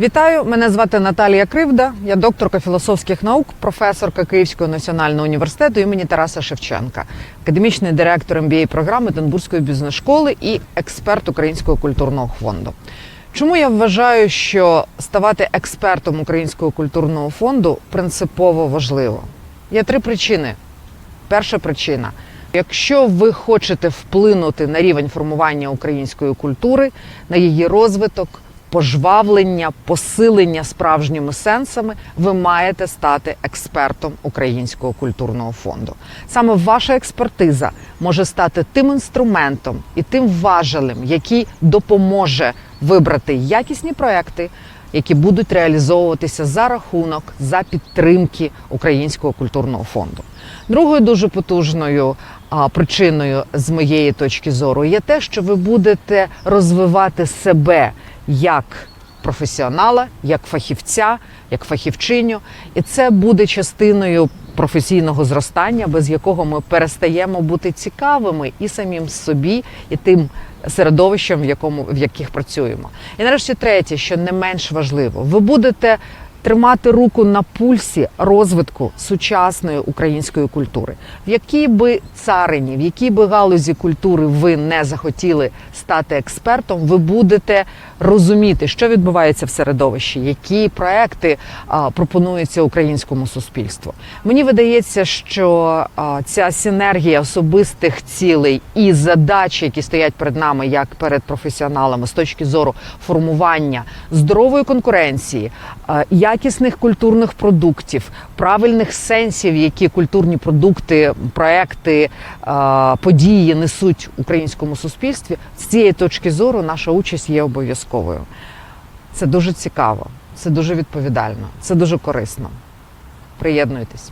Вітаю, мене звати Наталія Кривда. Я докторка філософських наук, професорка Київського національного університету імені Тараса Шевченка, академічний директор MBA програми Донбурзької бізнес-школи і експерт Українського культурного фонду. Чому я вважаю, що ставати експертом Українського культурного фонду принципово важливо? Є три причини. Перша причина. Якщо ви хочете вплинути на рівень формування української культури, на її розвиток, пожвавлення, посилення справжніми сенсами, ви маєте стати експертом Українського культурного фонду. Саме ваша експертиза може стати тим інструментом і тим важелем, який допоможе вибрати якісні проекти, які будуть реалізовуватися за рахунок за підтримки Українського культурного фонду. Другою дуже потужною а, причиною з моєї точки зору є те, що ви будете розвивати себе як професіонала, як фахівця, як фахівчиню, і це буде частиною професійного зростання, без якого ми перестаємо бути цікавими і самим собі, і тим середовищем, в якому в яких працюємо. І нарешті третє, що не менш важливо, ви будете тримати руку на пульсі розвитку сучасної української культури, в якій би царині, в якій би галузі культури ви не захотіли стати експертом, ви будете розуміти, що відбувається в середовищі, які проекти а, пропонуються українському суспільству. Мені видається, що а, ця синергія особистих цілей і задач, які стоять перед нами, як перед професіоналами, з точки зору формування здорової конкуренції, а, якісних культурних продуктів, правильних сенсів, які культурні продукти, проекти, події несуть українському суспільстві. З цієї точки зору наша участь є обов'язковою. Це дуже цікаво, це дуже відповідально, це дуже корисно. Приєднуйтесь.